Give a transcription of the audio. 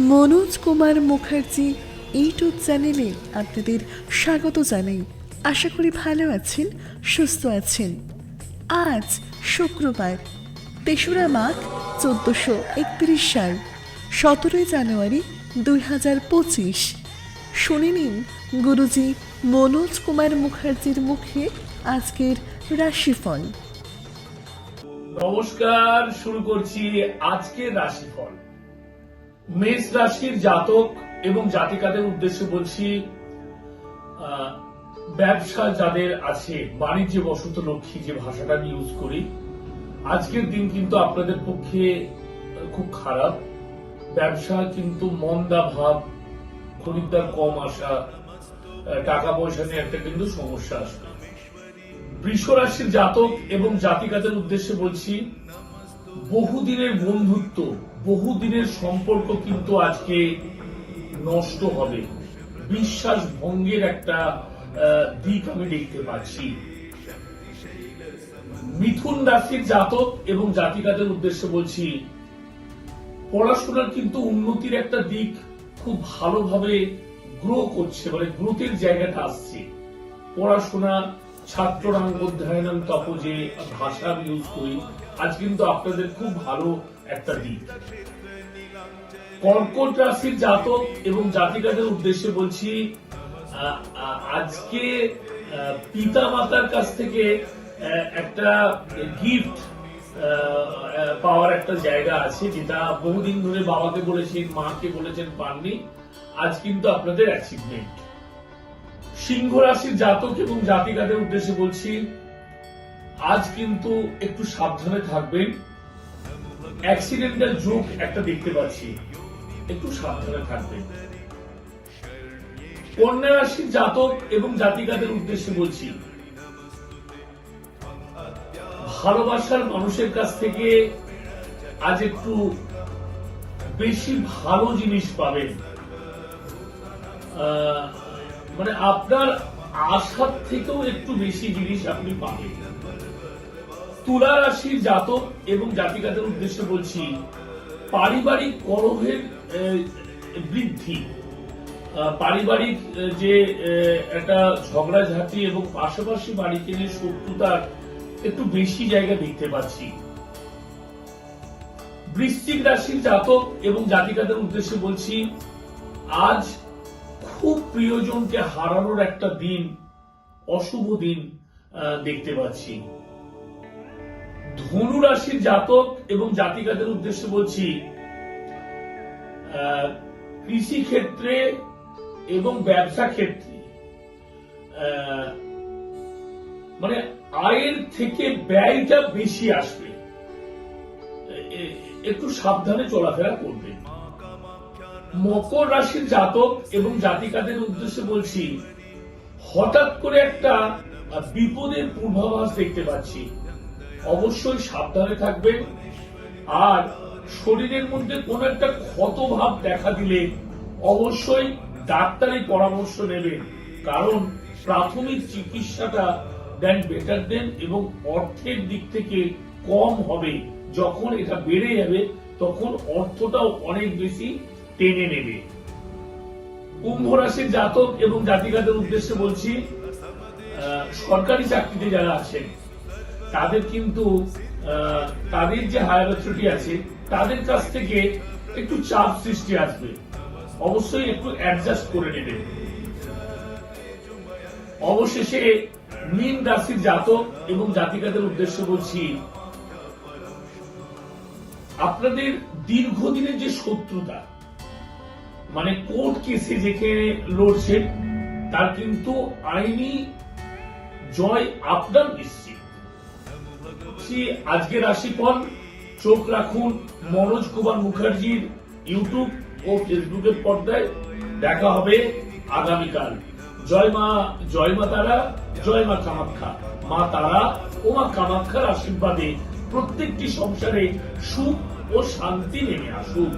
Manoj Kumar Mukherjee YouTube চ্যানেলে আপনাদের স্বাগত জানাই। আশা করি ভালো আছেন, সুস্থ আছেন। আজ শুক্রবার তেসরা মাঘ, চোদ্দোশো একত্রিশ সাল, সতেরোই জানুয়ারি দুই হাজার পঁচিশ। শুনে নিন গুরুজি মনোজ কুমার মুখার্জির মুখে আজকের রাশিফল। নমস্কার, শুরু করছি আজকের রাশিফল। মেষ রাশির জাতক এবং জাতিকাদের উদ্দেশ্যে বলছি ব্যবসা যাদের আছে, বাণিজ্য বসত লক্ষ্মী যে ভাষাটা আমি ইউজ করি, আজকের দিন কিন্তু আপনাদের পক্ষে খুব খারাপ। ব্যবসা কিন্তু মন্দা ভাব, খরিদ্দার কম আসা টাকা পয়সা নিয়ে একটা কিন্তু সমস্যা আসবে বৃষ রাশির জাতক এবং জাতিকাদের উদ্দেশ্যে বলছি, বহুদিনের বন্ধুত্ব বহুদিনের সম্পর্ক কিন্তু আজকে নষ্ট হবে। বিশ্বাস ভঙ্গের একটা দিক আমি দেখতে পাচ্ছি। মিথুন রাশির জাতক এবং জাতিকাদের উদ্দেশ্যে বলছি, পড়াশোনার কিন্তু উন্নতির একটা দিক খুব ভালোভাবে গ্রো করছে মানে গ্রোথের জায়গাটা আসছে। পড়াশোনা ছাত্ররাং অধ্যয়নম তপ যে ভাষা ইউজ করি। আজ কিন্তু আপনাদের খুব ভালো একটা দিক। কর্কট রাশির জাতক এবং জাতিকাদের উদ্দেশ্যে বলছি আজকে পিতা মাতার কাছ থেকে একটা গিফট পাওয়ার একটা জায়গা আছে, যেটা বহুদিন ধরে বাবাকে বলেছেন, মাকে বলেছেন পাননি। আজ কিন্তু আপনাদের অ্যাচিভমেন্ট সিংহ রাশির জাতক এবং জাতিকাদের উদ্দেশ্যে বলছি আজ কিন্তু একটু সাবধানে থাকবেন। অ্যাক্সিডেন্টাল যোগ একটা দেখতে পাচ্ছি। একটু সাবধানে থাকবেন। কন্যা রাশির জাতক এবং জাতিকাদের উদ্দেশ্যে বলছি ভালোবাসার মানুষের কাছ থেকে আজ একটু বেশি ভালো জিনিস পাবেন। আহ, মানে আপনার আশার থেকেও একটু বেশি জিনিস আপনি পাবেন। তুলা রাশির জাতক এবং জাতিকাদের উদ্দেশ্যে বলছি, পারিবারিক কলহের বৃদ্ধি। পারিবারিক যে একটা ঝগড়াঝাটি এবং পাশাপাশি বাড়িতে নিয়ে শত্রুতার একটু বেশি জায়গা দেখতে পাচ্ছি। বৃশ্চিক রাশির জাতক এবং জাতিকাদের উদ্দেশ্যে বলছি, আজ খুব প্রিয়জনকে হারানোর একটা দিন, অশুভ দিন দেখতে পাচ্ছি। ধনু রাশির জাতক এবং জাতিকাদের উদ্দেশ্যে বলছি কৃষি ক্ষেত্রে এবং ব্যবসা ক্ষেত্রে মানে আয়ের থেকে ব্যয়টা বেশি আসবে। একটু সাবধানে চলাফেরা করবেন। মকর রাশির জাতক এবং জাতিকাদের উদ্দেশ্যে বলছি, হঠাৎ করে একটা বিপদের পূর্বাভাস দেখতে পাচ্ছি। অবশ্যই সাবধানে থাকবেন। আর শরীরের মধ্যে কোন একটা ক্ষতভাব দেখা দিলে অবশ্যই ডাক্তারি পরামর্শ নেবেন। কারণ প্রাথমিক চিকিৎসাটা দেন বেটার দেন এবং অর্থের দিক থেকে কম হবে। যখন এটা বেড়ে যাবে, তখন অর্থটাও অনেক বেশি টেনে নেবে। কুম্ভ রাশির জাতক এবং জাতিকাদের উদ্দেশ্যে বলছি সরকারি চাকরিতে যারা আছেন, তাদের কিন্তু তাদের যে হায়ার অথরিটি আছে, তাদের কাছ থেকে একটু চাপ সৃষ্টি আসবে। অবশ্যই একটু অ্যাডজাস্ট করে নেবেন অবশেষে মীন রাশির জাতক এবং জাতিকাদের উদ্দেশ্য বলছি, আপনাদের দীর্ঘদিনের যে শত্রুতা মানে কোর্ট কেসে যেখানে লড়ছেন তার কিন্তু আইনি জয় আপনার নিশ্চিত। আজকে রাশিফল, চোখ রাখুন মনোজ কুমার মুখার্জির ইউটিউব ও ফেসবুকের পর্দায়। দেখা হবে আগামীকাল। জয় মা জয় মা তারা, জয় মা কামাখ্যা। মা তারা ও মা কামাখ্যার আশীর্বাদে প্রত্যেকটি সংসারে সুখ ও শান্তি নেমে আসুক।